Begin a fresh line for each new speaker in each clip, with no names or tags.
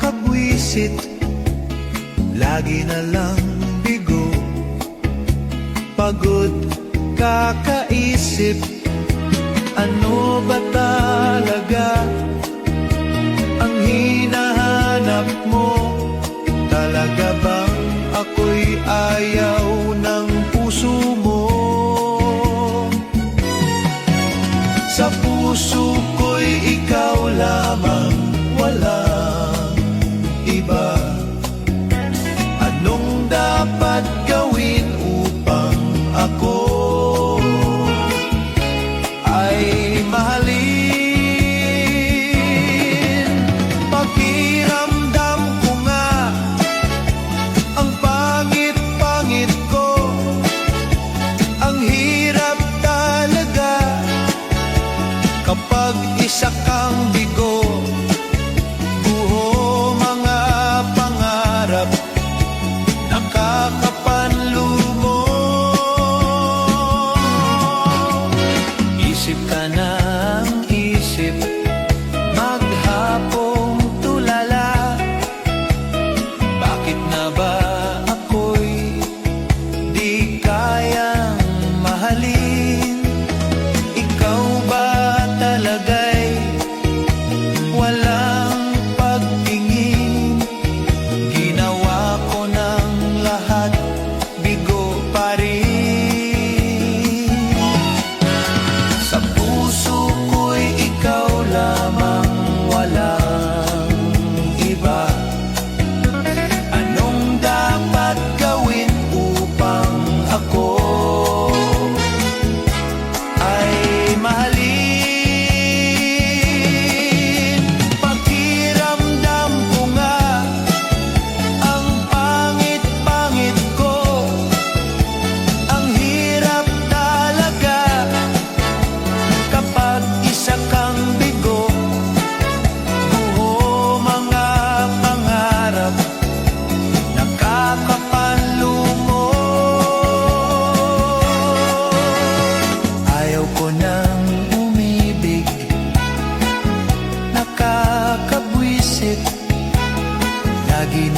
kabwisit Lagi na lang bigo Pagod kakaisip Ano ba talaga? agora.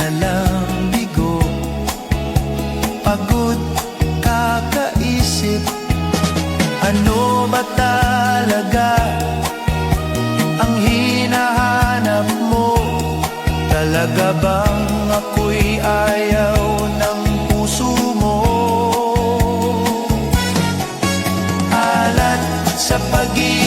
dalalang bigo. Pagod kakaisip Ano ba talaga Ang hinahanap mo? Talaga bang ako'y ayaw ng puso mo? Alat sa pag-ibig